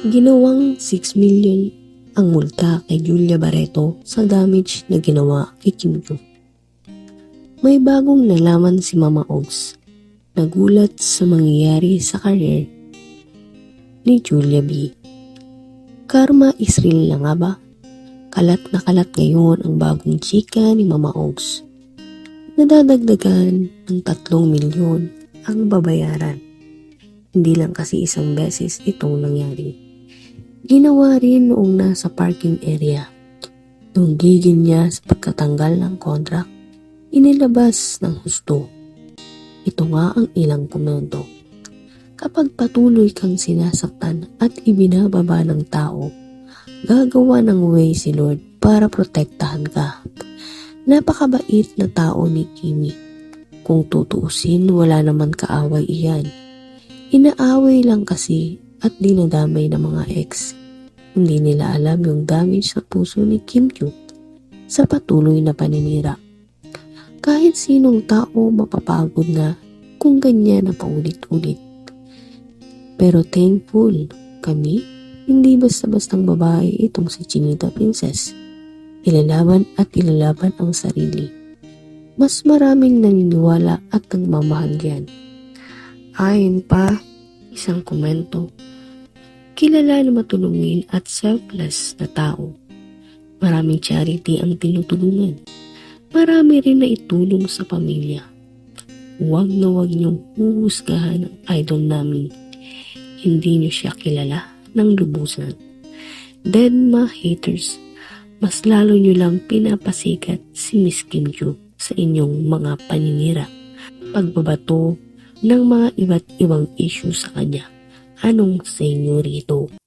Ginawang 6 million ang multa kay Julia Barreto sa damage na ginawa kay Kim Joo. May bagong nalaman si Mama Ogs. Nagulat sa mangyayari sa career ni Julia B. Karma is real na nga ba? Kalat na kalat ngayon ang bagong chika ni Mama Ogs. Nadadagdagan ng 3 milyon ang babayaran. Hindi lang kasi isang beses itong nangyari. Ginawa rin noong nasa parking area. Nung gigil niya sa pagkatanggal ng contract, inilabas ng husto. Ito nga ang ilang komento. Kapag patuloy kang sinasaktan at ibinababa ng tao, gagawa ng way si Lord para protektahan ka. Napakabait na tao ni Kimi. Kung tutuusin, wala naman kaaway iyan. Inaaway lang kasi at dinadamay ng mga ex. Hindi nila alam yung damage sa puso ni Kim Joo sa patuloy na paninira. Kahit sinong tao mapapagod na kung ganyan na paulit-ulit. Pero thankful kami, hindi basta-bastang babae itong si Chinita Princess. Ilalaban at ilalaban ang sarili. Mas maraming naniniwala at nagmamahal yan. Ayon pa, isang komento, kilala na matulungin at selfless na tao. Maraming charity ang tinutulungan. Marami rin na itulong sa pamilya. Huwag na huwag niyong huhusgahan ang idol namin. Hindi niyo siya kilala ng lubusan. Deadma haters, mas lalo niyo lang pinapasikat si Miss Kim Joo sa inyong mga paninira. Pagbabato ng mga iba't ibang issue sa kanya. Anong sa inyo rito?